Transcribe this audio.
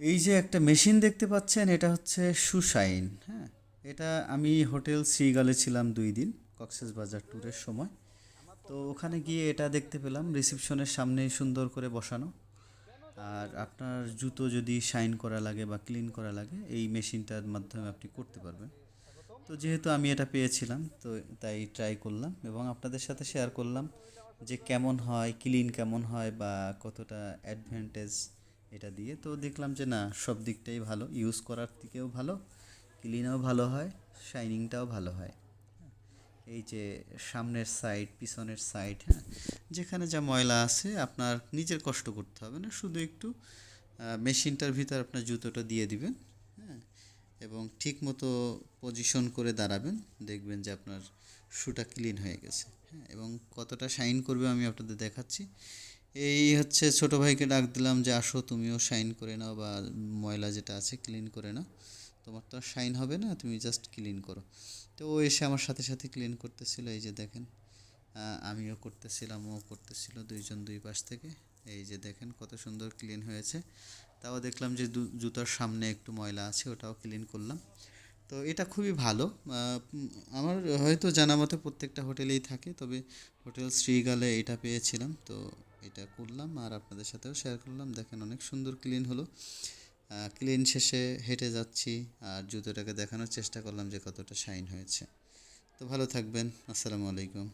এই যে একটা মেশিন দেখতে পাচ্ছেন, এটা হচ্ছে সুশাইন হ্যাঁ? এটা আমি হোটেল শ্রীগালে ছিলাম দুই দিন কক্সেস বাজার ট্যুরের সময়। তো ওখানে গিয়ে এটা দেখতে পেলাম, রিসেপশনের সামনে সুন্দর করে বসানো। আর আপনার জুতো যদি শাইন করা লাগে বা ক্লিন করা লাগে, এই মেশিনটার মাধ্যমে আপনি করতে পারবেন। তো যেহেতু আমি এটা পেয়েছিলাম, তো তাই ট্রাই করলাম এবং আপনাদের সাথে শেয়ার করলাম যে কেমন হয় ক্লিন কেমন হয় বা কতটা অ্যাডভান্টেজ এটা দিয়ে। তো দেখলাম যে না, সব দিকটাই ভালো। ইউজ করার দিকেও ভালো ক্লিনও ভালো হয় শাইনিংটাও ভালো হয়। এই যে সামনের সাইড পিছনের সাইড হ্যাঁ? যেখানে যা ময়লা আছে, আপনার নিজের কষ্ট করতে হবে না। শুধু একটু মেশিনটার ভিতর আপনার জুতোটা দিয়ে দিবেন হ্যাঁ? এবং ঠিক মতো পজিশন করে দাঁড়াবেন। দেখবেন যে আপনার শুটা ক্লিন হয়ে গেছে হ্যাঁ? এবং কতটা শাইন করবে আমি আপনাদের দেখাচ্ছি। এই হচ্ছে ছোট ভাইকে ডাক দিলাম যে, আসো, তুমিও শাইন করে নাও বা ময়লা যেটা আছে ক্লিন করে নাও। তোমার তো আর শাইন হবে না, তুমি জাস্ট ক্লিন করো। তো ও এসে আমার সাথে সাথে ক্লিন করতেছিল, এই যে দেখেন। আমিও করতেছিলাম, ও করতেছিল, দুইজন দুই পাশ থেকে। এই যে দেখেন কত সুন্দর ক্লিন হয়েছে। তাও দেখলাম যে জুতার সামনে একটু ময়লা আছে, ওটাও ক্লিন করলাম। তো এটা খুবই ভালো। আমার হয়তো জানা মতে প্রত্যেকটা হোটেলেই থাকে, তবে হোটেল শ্রীগালে এটা পেয়েছিলাম। তো এটা করলাম আর আপনাদের সাথেও শেয়ার করলাম। দেখেন অনেক সুন্দর ক্লিন হলো। ক্লিন শেষে হেঁটে যাচ্ছি আর জুতোটাকে দেখানোর চেষ্টা করলাম যে কতটা শাইন হয়েছে। তো ভালো থাকবেন। আসসালামু আলাইকুম।